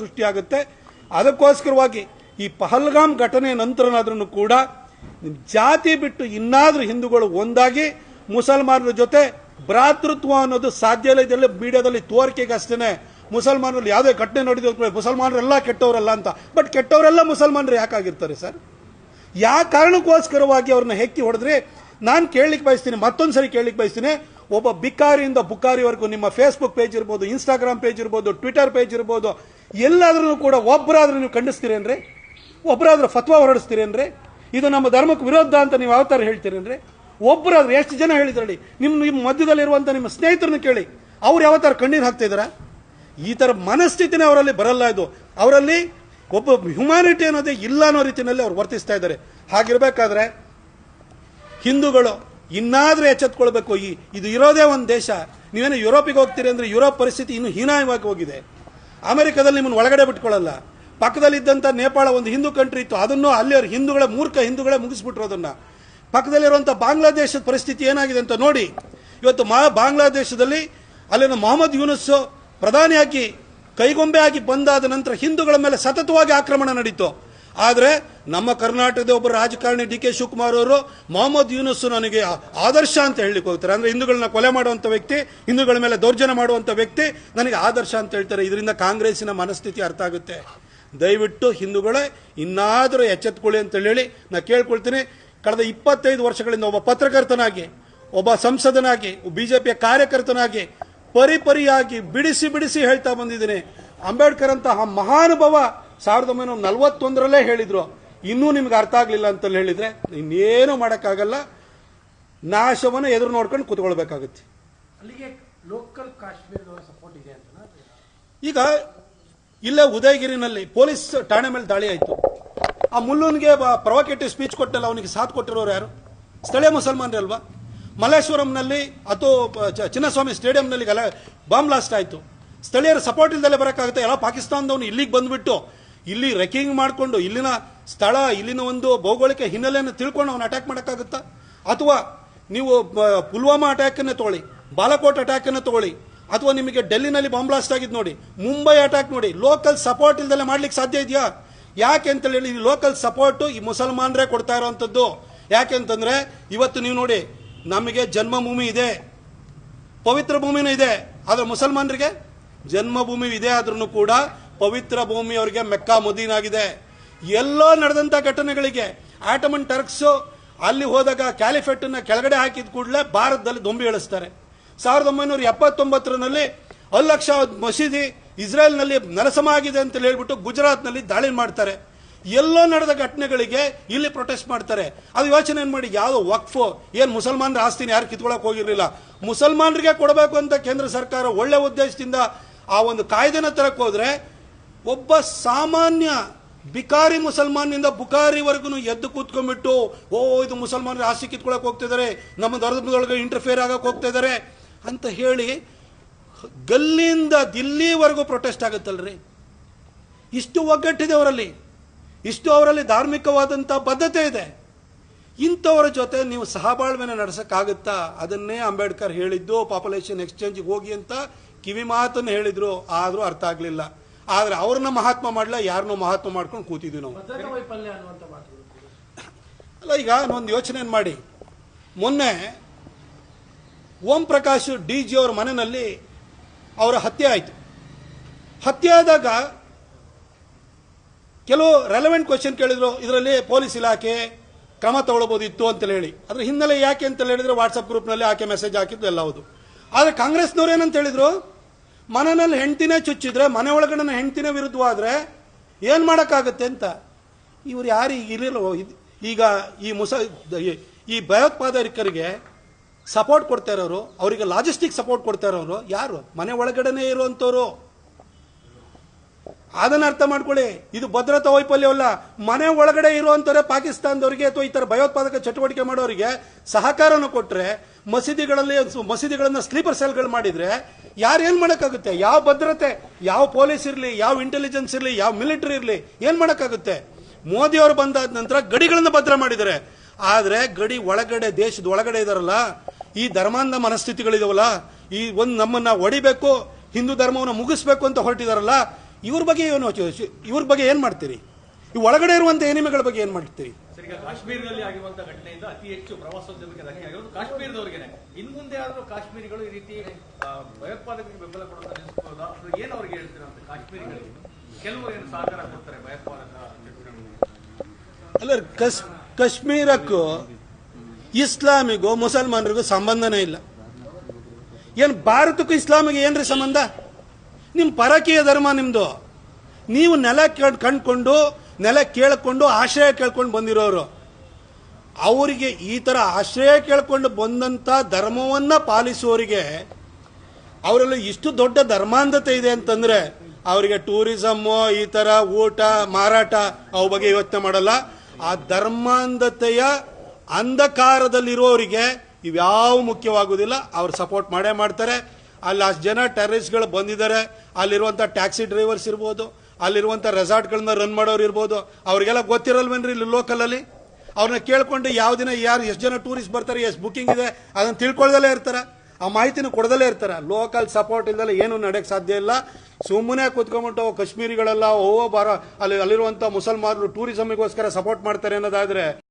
ಸೃಷ್ಟಿಯಾಗುತ್ತೆ. ಅದಕ್ಕೋಸ್ಕರವಾಗಿ ಈ ಪಹಲ್ಗಾಮ್ ಘಟನೆ ನಂತರನಾದ್ರೂ ಕೂಡ ಜಾತಿ ಬಿಟ್ಟು ಇನ್ನಾದ್ರೂ ಹಿಂದೂಗಳು ಒಂದಾಗಿ ಮುಸಲ್ಮಾನರ ಜೊತೆ ಭ್ರಾತೃತ್ವ ಅನ್ನೋದು ಸಾಧ್ಯ ಇಲ್ಲ. ಇದೆಲ್ಲ ಮೀಡಿಯಾದಲ್ಲಿ ತೋರಿಕೆಗೆ ಅಷ್ಟೇ ಮುಸಲ್ಮಾನರಲ್ಲಿ ಯಾವುದೇ ಘಟನೆ ನಡೆದ ಮುಸಲ್ಮಾನರೆಲ್ಲ ಕೆಟ್ಟವರಲ್ಲ ಅಂತ. ಬಟ್ ಕೆಟ್ಟವರೆಲ್ಲ ಮುಸಲ್ಮಾನರು ಯಾಕಾಗಿರ್ತಾರೆ ಸರ್? ಯಾವ ಕಾರಣಕ್ಕೋಸ್ಕರವಾಗಿ ಅವ್ರನ್ನ ಹೆಕ್ಕಿ ಹೊಡೆದ್ರೆ ನಾನು ಕೇಳಲಿಕ್ಕೆ ಬಯಸ್ತೀನಿ ಮತ್ತೊಂದು ಸರಿ ಕೇಳಲಿಕ್ಕೆ ಬಯಸ್ತೀನಿ. ಒಬ್ಬ ಬಿಕಾರಿಯಿಂದ ಬುಕಾರಿವರೆಗೂ ನಿಮ್ಮ ಫೇಸ್ಬುಕ್ ಪೇಜ್ ಇರ್ಬೋದು ಇನ್ಸ್ಟಾಗ್ರಾಮ್ ಪೇಜ್ ಇರ್ಬೋದು ಟ್ವಿಟರ್ ಪೇಜ್ ಇರ್ಬೋದು ಎಲ್ಲಾದ್ರೂ ಕೂಡ ಒಬ್ಬರಾದ್ರೂ ನೀವು ಖಂಡಿಸ್ತೀರೇನ್ರಿ ಒಬ್ಬರಾದ್ರೂ ಫತ್ವಾ ಹೊರಡಿಸ್ತೀರೇನ್ರಿ ಇದು ನಮ್ಮ ಧರ್ಮಕ್ಕೆ ವಿರೋಧ ಅಂತ ನೀವು ಯಾವ ಥರ ಹೇಳ್ತೀರೇನ್ರಿ ಒಬ್ಬರಾದ್ರೂ ಎಷ್ಟು ಜನ ಹೇಳಿದ್ರಲ್ಲಿ, ನಿಮ್ಮ ನಿಮ್ಮ ಮಧ್ಯದಲ್ಲಿರುವಂಥ ನಿಮ್ಮ ಸ್ನೇಹಿತರನ್ನ ಕೇಳಿ, ಅವ್ರು ಯಾವ ಥರ ಕಣ್ಣೀರು ಹಾಕ್ತಿದ್ದಾರೆ ಈ ಥರ ಮನಸ್ಥಿತಿನೇ ಅವರಲ್ಲಿ ಬರಲ್ಲ ಇದು. ಅವರಲ್ಲಿ ಒಬ್ಬ ಹ್ಯುಮ್ಯಾನಿಟಿ ಅನ್ನೋದೇ ಇಲ್ಲ ಅನ್ನೋ ರೀತಿಯಲ್ಲಿ ಅವ್ರು ವರ್ತಿಸ್ತಾ ಇದ್ದಾರೆ. ಹಾಗಿರಬೇಕಾದ್ರೆ, ಹಿಂದೂಗಳು ಇನ್ನಾದ್ರೂ ಎಚ್ಚೆತ್ಕೊಳ್ಬೇಕು. ಈ ಇದು ಇರೋದೇ ಒಂದು ದೇಶ. ನೀವೇನು ಯುರೋಪಿಗೆ ಹೋಗ್ತೀರಿ ಅಂದರೆ ಯುರೋಪ್ ಪರಿಸ್ಥಿತಿ ಇನ್ನೂ ಹೀನಾಯವಾಗಿ ಹೋಗಿದೆ. ಅಮೆರಿಕದಲ್ಲಿ ನಿಮ್ಮನ್ನು ಒಳಗಡೆ ಬಿಟ್ಕೊಳ್ಳಲ್ಲ. ಪಕ್ಕದಲ್ಲಿದ್ದಂಥ ನೇಪಾಳ ಒಂದು ಹಿಂದೂ ಕಂಟ್ರಿ ಇತ್ತು. ಅದನ್ನು ಅಲ್ಲಿ ಅವ್ರ ಹಿಂದೂಗಳ ಮೂರ್ಖ ಹಿಂದೂಗಳೇ ಮುಗಿಸ್ಬಿಟ್ರು ಅದನ್ನು. ಪಕ್ಕದಲ್ಲಿರುವಂಥ ಬಾಂಗ್ಲಾದೇಶದ ಪರಿಸ್ಥಿತಿ ಏನಾಗಿದೆ ಅಂತ ನೋಡಿ. ಇವತ್ತು ಮಾ ಬಾಂಗ್ಲಾದೇಶದಲ್ಲಿ ಅಲ್ಲಿನ ಮೊಹಮ್ಮದ್ ಯೂನುಸ್ ಪ್ರಧಾನಿಯಾಗಿ ಕೈಗೊಂಬೆ ಆಗಿ ಬಂದಾದ ನಂತರ ಹಿಂದೂಗಳ ಮೇಲೆ ಸತತವಾಗಿ ಆಕ್ರಮಣ ನಡೀತು. ಆದರೆ ನಮ್ಮ ಕರ್ನಾಟಕದ ಒಬ್ಬ ರಾಜಕಾರಣಿ ಡಿ ಕೆ ಶಿವಕುಮಾರ್ ಅವರು ಮೊಹಮ್ಮದ್ ಯೂನುಸ್ ನನಗೆ ಆದರ್ಶ ಅಂತ ಹೇಳಲಿಕ್ಕೆ ಹೋಗ್ತಾರೆ. ಅಂದರೆ ಹಿಂದೂಗಳನ್ನ ಕೊಲೆ ಮಾಡುವಂಥ ವ್ಯಕ್ತಿ, ಹಿಂದೂಗಳ ಮೇಲೆ ದೌರ್ಜನ್ಯ ಮಾಡುವಂಥ ವ್ಯಕ್ತಿ ನನಗೆ ಆದರ್ಶ ಅಂತ ಹೇಳ್ತಾರೆ. ಇದರಿಂದ ಕಾಂಗ್ರೆಸ್ಸಿನ ಮನಸ್ಥಿತಿ ಅರ್ಥ ಆಗುತ್ತೆ. ದಯವಿಟ್ಟು ಹಿಂದೂಗಳೇ, ಇನ್ನಾದರೂ ಎಚ್ಚೆತ್ಕೊಳ್ಳಿ ಅಂತ ಹೇಳಿ ನಾನು ಕೇಳ್ಕೊಳ್ತೀನಿ. ಕಳೆದ ಇಪ್ಪತ್ತೈದು ವರ್ಷಗಳಿಂದ ಒಬ್ಬ ಪತ್ರಕರ್ತನಾಗಿ, ಒಬ್ಬ ಸಂಸದನಾಗಿ ಬಿ ಜೆ ಪಿಯ ಕಾರ್ಯಕರ್ತನಾಗಿ ಪರಿಪರಿಯಾಗಿ ಬಿಡಿಸಿ ಬಿಡಿಸಿ ಹೇಳ್ತಾ ಬಂದಿದ್ದೀನಿ. ಅಂಬೇಡ್ಕರ್ ಅಂತಹ ಮಹಾನುಭವ ಸಾವಿರದ ಒಂಬೈನೂರ ನಲವತ್ತೊಂದರಲ್ಲೇ ಹೇಳಿದ್ರು. ಇನ್ನೂ ನಿಮ್ಗೆ ಅರ್ಥ ಆಗಲಿಲ್ಲ ಅಂತಲ್ಲಿ ಹೇಳಿದ್ರೆ ಇನ್ನೇನು ಮಾಡೋಕ್ಕಾಗಲ್ಲ. ನಾಶವನ್ನು ಎದುರು ನೋಡ್ಕೊಂಡು ಕೂತ್ಕೊಳ್ಬೇಕಾಗುತ್ತೆ. ಅಲ್ಲಿಗೆ ಲೋಕಲ್ ಕಾಶ್ಮೀರದವರ ಸಪೋರ್ಟ್ ಇದೆ ಅಂತ ಈಗ ಇಲ್ಲೇ ಉದಯಗಿರಿನಲ್ಲಿ ಪೊಲೀಸ್ ಠಾಣೆ ಮೇಲೆ ದಾಳಿ ಆಯಿತು. ಆ ಮುಲ್ಲೂನ್ಗೆ ಪ್ರೊವೊಕೇಟಿವ್ ಸ್ಪೀಚ್ ಕೊಟ್ಟಲ್ಲ ಅವನಿಗೆ ಸಾಥ್ ಕೊಟ್ಟಿರೋರು ಯಾರು? ಸ್ಥಳೀಯ ಮುಸಲ್ಮಾನರೇ ಅಲ್ವಾ? ಮಲ್ಲೇಶ್ವರಂನಲ್ಲಿ ಅಥವಾ ಚಿನ್ನಸ್ವಾಮಿ ಸ್ಟೇಡಿಯಂನಲ್ಲಿ ಗಲ ಬಾಂಬ್ ಬ್ಲಾಸ್ಟ್ ಆಯಿತು. ಸ್ಥಳೀಯರ ಸಪೋರ್ಟ್ ಇಲ್ದಲ್ಲೇ ಬರೋಕ್ಕಾಗುತ್ತೆ? ಎಲ್ಲ ಪಾಕಿಸ್ತಾನದವನು ಇಲ್ಲಿಗೆ ಬಂದ್ಬಿಟ್ಟು ಇಲ್ಲಿ ರೆಕಿಂಗ್ ಮಾಡಿಕೊಂಡು ಇಲ್ಲಿನ ಸ್ಥಳ, ಇಲ್ಲಿನ ಒಂದು ಭೌಗೋಳಿಕ ಹಿನ್ನೆಲೆಯನ್ನು ತಿಳ್ಕೊಂಡು ಅವನು ಅಟ್ಯಾಕ್ ಮಾಡೋಕ್ಕಾಗುತ್ತಾ? ಅಥವಾ ನೀವು ಪುಲ್ವಾಮಾ ಅಟ್ಯಾಕನ್ನು ತಗೊಳ್ಳಿ, ಬಾಲಕೋಟ್ ಅಟ್ಯಾಕನ್ನು ತಗೊಳ್ಳಿ, ಅಥವಾ ನಿಮಗೆ ಡೆಲ್ಲಿನಲ್ಲಿ ಬಾಂಬ್ ಬ್ಲಾಸ್ಟ್ ಆಗಿದ್ದು ನೋಡಿ, ಮುಂಬೈ ಅಟ್ಯಾಕ್ ನೋಡಿ ಲೋಕಲ್ ಸಪೋರ್ಟ್ ಇಲ್ದಲೆ ಮಾಡ್ಲಿಕ್ಕೆ ಸಾಧ್ಯ ಇದೆಯಾ? ಯಾಕೆ ಅಂತ ಹೇಳಿ ಈ ಲೋಕಲ್ ಸಪೋರ್ಟ್ ಈ ಮುಸಲ್ಮಾನರೇ ಕೊಡ್ತಾ ಇರೋವಂಥದ್ದು ಯಾಕೆ ಅಂತಂದ್ರೆ, ಇವತ್ತು ನೀವು ನೋಡಿ, ನಮಗೆ ಜನ್ಮಭೂಮಿ ಇದೆ, ಪವಿತ್ರ ಭೂಮಿನೂ ಇದೆ, ಆದರೆ ಮುಸಲ್ಮಾನರಿಗೆ ಜನ್ಮಭೂಮಿ ಇದೆ ಆದ್ರೂ ಕೂಡ ಪವಿತ್ರ ಭೂಮಿ ಅವರಿಗೆ ಮೆಕ್ಕಾ ಮದೀನಾಗಿದೆ ಎಲ್ಲೋ ನಡೆದಂಥ ಘಟನೆಗಳಿಗೆ ಆಟಮನ್ ಟರ್ಕ್ಸ್ ಅಲ್ಲಿ ಹೋದಾಗ ಕ್ಯಾಲಿಫೆಟ್ಟನ್ನು ಕೆಳಗಡೆ ಹಾಕಿದ ಕೂಡಲೇ ಭಾರತದಲ್ಲಿ ದೊಂಬಿ ಇಳಿಸ್ತಾರೆ. ಸಾವಿರದ ಒಂಬೈನೂರ ಎಪ್ಪತ್ತೊಂಬತ್ತರಲ್ಲಿ ಅಲ್ಲಕ್ಷ ಮಸೀದಿ ಇಸ್ರೇಲ್ನಲ್ಲಿ ನರಸಮ ಆಗಿದೆ ಅಂತ ಹೇಳ್ಬಿಟ್ಟು ಗುಜರಾತ್ನಲ್ಲಿ ದಾಳಿ ಮಾಡ್ತಾರೆ. ಎಲ್ಲೋ ನಡೆದ ಘಟನೆಗಳಿಗೆ ಇಲ್ಲಿ ಪ್ರೊಟೆಸ್ಟ್ ಮಾಡ್ತಾರೆ. ಅದು ಯೋಚನೆ ಏನು ಮಾಡಿ, ಯಾವುದೋ ವಕ್ಫು, ಏನು ಮುಸಲ್ಮಾನರ ಆಸ್ತಿನ ಯಾರು ಕಿತ್ಕೊಳಕ್ ಹೋಗಿರಲಿಲ್ಲ. ಮುಸಲ್ಮಾನರಿಗೆ ಕೊಡಬೇಕು ಅಂತ ಕೇಂದ್ರ ಸರ್ಕಾರ ಒಳ್ಳೆ ಉದ್ದೇಶದಿಂದ ಆ ಒಂದು ಕಾಯ್ದೆನ ತರಕ್ಕೆ ಹೋದ್ರೆ ಒಬ್ಬ ಸಾಮಾನ್ಯ ಬಿಕಾರಿ ಮುಸಲ್ಮಾನಿಂದ ಬುಕಾರಿವರೆಗೂ ಎದ್ದು ಕೂತ್ಕೊಂಡ್ಬಿಟ್ಟು, ಓ, ಇದು ಮುಸಲ್ಮಾನರು ಆಸೆ ಕಿತ್ಕೊಳಕ್ ಹೋಗ್ತಿದ್ದಾರೆ, ನಮ್ಮ ಧರ್ಮದೊಳಗೆ ಇಂಟರ್ಫೇರ್ ಆಗಕ್ಕೆ ಹೋಗ್ತಾ ಇದ್ದಾರೆ ಅಂತ ಹೇಳಿ ಗಲ್ಲಿಯಿಂದ ದಿಲ್ಲಿವರೆಗೂ ಪ್ರೊಟೆಸ್ಟ್ ಆಗುತ್ತಲ್ರಿ. ಇಷ್ಟು ಒಗ್ಗಟ್ಟಿದೆ ಅವರಲ್ಲಿ. ಇಷ್ಟು ಅವರಲ್ಲಿ ಧಾರ್ಮಿಕವಾದಂಥ ಬದ್ಧತೆ ಇದೆ. ಇಂಥವರ ಜೊತೆ ನೀವು ಸಹಬಾಳ್ವೆನ ನಡೆಸೋಕ್ಕಾಗುತ್ತಾ? ಅದನ್ನೇ ಅಂಬೇಡ್ಕರ್ ಹೇಳಿದ್ದು ಪಾಪ್ಯುಲೇಷನ್ ಎಕ್ಸ್ಚೇಂಜ್ಗೆ ಹೋಗಿ ಅಂತ ಕಿವಿ ಮಾತನ್ನು ಹೇಳಿದರು. ಆದರೂ ಅರ್ಥ ಆಗಲಿಲ್ಲ. ಆದರೆ ಅವ್ರನ್ನ ಮಹಾತ್ಮ ಮಾಡಲ್ಲ ಯಾರನ್ನೋ ಮಹಾತ್ಮ ಮಾಡ್ಕೊಂಡು ಕೂತಿದ್ವಿ ನಾವು. ಅಲ್ಲ ಈಗ ಒಂದು ಯೋಚನೆ ಮಾಡಿ. ಮೊನ್ನೆ ಓಂ ಪ್ರಕಾಶ್ ಡಿ ಜಿ ಅವರ ಮನೆಯಲ್ಲಿ ಅವರ ಹತ್ಯೆ ಆಯಿತು. ಹತ್ಯೆ ಆದಾಗ ಕೆಲವು ರೆಲೆವೆಂಟ್ ಕ್ವಶನ್ ಕೇಳಿದ್ರು ಇದರಲ್ಲಿ ಪೊಲೀಸ್ ಇಲಾಖೆ ಕ್ರಮ ತಗೊಳ್ಬೋದಿತ್ತು ಅಂತ ಹೇಳಿ. ಅದ್ರ ಹಿನ್ನೆಲೆ ಯಾಕೆ ಅಂತ ಹೇಳಿದ್ರೆ ವಾಟ್ಸಪ್ ಗ್ರೂಪ್ನಲ್ಲಿ ಆಕೆ ಮೆಸೇಜ್ ಹಾಕಿದ್ದು ಎಲ್ಲ ಹೌದು. ಆದರೆ ಕಾಂಗ್ರೆಸ್ನವ್ರು ಏನಂತ ಹೇಳಿದ್ರು? ಮನೆಯಲ್ಲಿ ಹೆಂಡ್ತಿನೇ ಚುಚ್ಚಿದ್ರೆ ಮನೆ ಒಳಗಡೆ ಹೆಂಡ್ತಿನೇ ವಿರುದ್ಧವಾದ್ರೆ ಏನು ಮಾಡೋಕ್ಕಾಗುತ್ತೆ ಅಂತ? ಇವ್ರು ಯಾರು ಈಗ ಇರಲಿಲ್ಲ. ಈಗ ಈ ಮುಸ, ಈ- ಭಯೋತ್ಪಾದಕರಿಗೆ ಸಪೋರ್ಟ್ ಕೊಡ್ತಾ ಇರೋರು, ಅವರಿಗೆ ಲಾಜಿಸ್ಟಿಕ್ ಸಪೋರ್ಟ್ ಕೊಡ್ತಾ ಇರೋರು ಯಾರು? ಮನೆ ಒಳಗಡೆನೆ ಇರುವಂತವ್ರು ಅದನ್ನ ಅರ್ಥ ಮಾಡ್ಕೊಳ್ಳಿ. ಇದು ಭದ್ರತಾ ವೈಫಲ್ಯವಲ್ಲ. ಮನೆ ಒಳಗಡೆ ಇರುವಂತವರೇ ಪಾಕಿಸ್ತಾನದವರಿಗೆ ಅಥವಾ ಈ ತರ ಭಯೋತ್ಪಾದಕ ಚಟುವಟಿಕೆ ಮಾಡೋರಿಗೆ ಸಹಕಾರನ ಕೊಟ್ಟರೆ ಮಸೀದಿಗಳಲ್ಲಿ ಮಸೀದಿಗಳನ್ನ ಸ್ಲೀಪರ್ ಸೆಲ್ಗಳು ಮಾಡಿದ್ರೆ ಯಾರು ಏನ್ ಮಾಡಕ್ಕಾಗುತ್ತೆ? ಯಾವ ಭದ್ರತೆ? ಯಾವ ಪೊಲೀಸ್ ಇರಲಿ, ಯಾವ ಇಂಟೆಲಿಜೆನ್ಸ್ ಇರಲಿ, ಯಾವ ಮಿಲಿಟರಿ ಇರಲಿ, ಏನ್ ಮಾಡೋಕ್ಕಾಗುತ್ತೆ? ಮೋದಿ ಅವರು ಬಂದಾದ ನಂತರ ಗಡಿಗಳನ್ನ ಭದ್ರ ಮಾಡಿದ್ದಾರೆ. ಆದರೆ ಗಡಿ ಒಳಗಡೆ, ದೇಶದ ಒಳಗಡೆ ಇದಾರಲ್ಲ, ಈ ಧರ್ಮಾಂಧ ಮನಸ್ಥಿತಿಗಳಿದಾವಲ್ಲ, ಈ ಒಂದು ನಮ್ಮನ್ನ ಹೊಡಿಬೇಕು ಹಿಂದೂ ಧರ್ಮವನ್ನು ಮುಗಿಸ್ಬೇಕು ಅಂತ ಹೊರಟಿದಾರಲ್ಲ ಇವ್ರ ಬಗ್ಗೆ ಏನು ಇವ್ರ ಬಗ್ಗೆ ಏನು ಮಾಡ್ತೀರಿ? ಈ ಒಳಗಡೆ ಇರುವಂಥ ಎನಿಮೆಗಳ ಬಗ್ಗೆ ಏನು ಮಾಡ್ತೀರಿ? ಕಾಶ್ಮೀರದಲ್ಲಿ ಆಗಿರುವಂತಹ ಘಟನೆಯಿಂದ ಅತಿ ಹೆಚ್ಚು ಪ್ರವಾಸೋದ್ಯಮಕ್ಕೆ ಧಕ್ಕೆ ಆಗಿರೋದು ಕಾಶ್ಮೀರದವರಿಗೇನೆ. ಇನ್ ಮುಂದೆ ಆದರೂ ಕಾಶ್ಮೀರಿಗಳು ಈ ರೀತಿ ಭಯೋತ್ಪಾದಕರಿಗೆ ಬೆಂಬಲ ಕೊಡೋದನ್ನ ನಿಲ್ಲಿಸಬಹುದಾ ಅಥವಾ ಏನ್ ಅವ್ರಿಗೆ ಹೇಳ್ತೀರಾ ಅಂತ ಕಾಶ್ಮೀರಿಗಳಿಗೆ ಕೆಲವರು ಏನು ಸಹಕಾರ ಕೊಡ್ತಾರೆ ಭಯೋತ್ಪಾದಕ ಅಲ್ಲ ಕಸ್ ಕಾಶ್ಮೀರಕ್ಕೂ ಇಸ್ಲಾಮಿಗೂ ಮುಸಲ್ಮಾನರಿಗೂ ಸಂಬಂಧನೇ ಇಲ್ಲ. ಏನು ಭಾರತಕ್ಕೂ ಇಸ್ಲಾಮಿಗೆ ಏನ್ರಿ ಸಂಬಂಧ? ನಿಮ್ಮ ಪರಕೀಯ ಧರ್ಮ ನಿಮ್ಮದು ನೀವು ನೆಲ ಕೇಳ್ ಕಂಡ್ಕೊಂಡು ನೆಲ ಕೇಳಿಕೊಂಡು, ಆಶ್ರಯ ಕೇಳ್ಕೊಂಡು ಬಂದಿರೋರು. ಅವರಿಗೆ ಈ ಥರ ಆಶ್ರಯ ಕೇಳ್ಕೊಂಡು ಬಂದಂಥ ಧರ್ಮವನ್ನು ಪಾಲಿಸುವವರಿಗೆ ಅವರಲ್ಲಿ ಇಷ್ಟು ದೊಡ್ಡ ಧರ್ಮಾಂಧತೆ ಇದೆ ಅಂತಂದರೆ ಅವರಿಗೆ ಟೂರಿಸಮ್ಮು, ಈ ಥರ ಊಟ, ಮಾರಾಟ, ಅವ ಬಗ್ಗೆ ಯೋಚನೆ ಮಾಡಲ್ಲ. ಆ ಧರ್ಮಾಂಧತೆಯ ಅಂಧಕಾರದಲ್ಲಿರೋರಿಗೆ ಇವ್ಯಾವ ಮುಖ್ಯವಾಗುವುದಿಲ್ಲ. ಅವ್ರು ಸಪೋರ್ಟ್ ಮಾಡೇ ಮಾಡ್ತಾರೆ. ಅಲ್ಲಿ ಅಷ್ಟು ಜನ ಟೆರರಿಸ್ಟ್ಗಳು ಬಂದಿದ್ದಾರೆ. ಅಲ್ಲಿರುವಂಥ ಟ್ಯಾಕ್ಸಿ ಡ್ರೈವರ್ಸ್ ಇರ್ಬೋದು ಅಲ್ಲಿರುವಂಥ ರೆಸಾರ್ಟ್ಗಳನ್ನ ರನ್ ಮಾಡೋರು ಇರ್ಬೋದು. ಅವ್ರಿಗೆಲ್ಲ ಗೊತ್ತಿರಲ್ವೇನ್ರಿ ಇಲ್ಲಿ ಲೋಕಲಲ್ಲಿ ಅವ್ರನ್ನ ಕೇಳ್ಕೊಂಡು ಯಾವ ದಿನ ಯಾರು, ಎಷ್ಟು ಜನ ಟೂರಿಸ್ಟ್ ಬರ್ತಾರೆ, ಎಷ್ಟು ಬುಕ್ಕಿಂಗ್ ಇದೆ, ಅದನ್ನು ತಿಳ್ಕೊಳ್ದಲೇ ಇರ್ತಾರೆ. ಆ ಮಾಹಿತಿನ ಕೊಡದಲ್ಲೇ ಇರ್ತಾರೆ. ಲೋಕಲ್ ಸಪೋರ್ಟ್ ಇಲ್ದಲೆ ಏನು ನಡೆಯಕ್ಕೆ ಸಾಧ್ಯ ಇಲ್ಲ. ಸುಮ್ಮನೆ ಕೂತ್ಕೊಂಡ್ಬಿಟ್ಟು ಕಾಶ್ಮೀರಿಗಳೆಲ್ಲ, ಓ, ಬಾರ, ಅಲ್ಲಿ ಅಲ್ಲಿರುವಂಥ ಮುಸಲ್ಮಾನರು ಟೂರಿಸಮಿಗೋಸ್ಕರ ಸಪೋರ್ಟ್ ಮಾಡ್ತಾರೆ ಅನ್ನೋದಾದ್ರೆ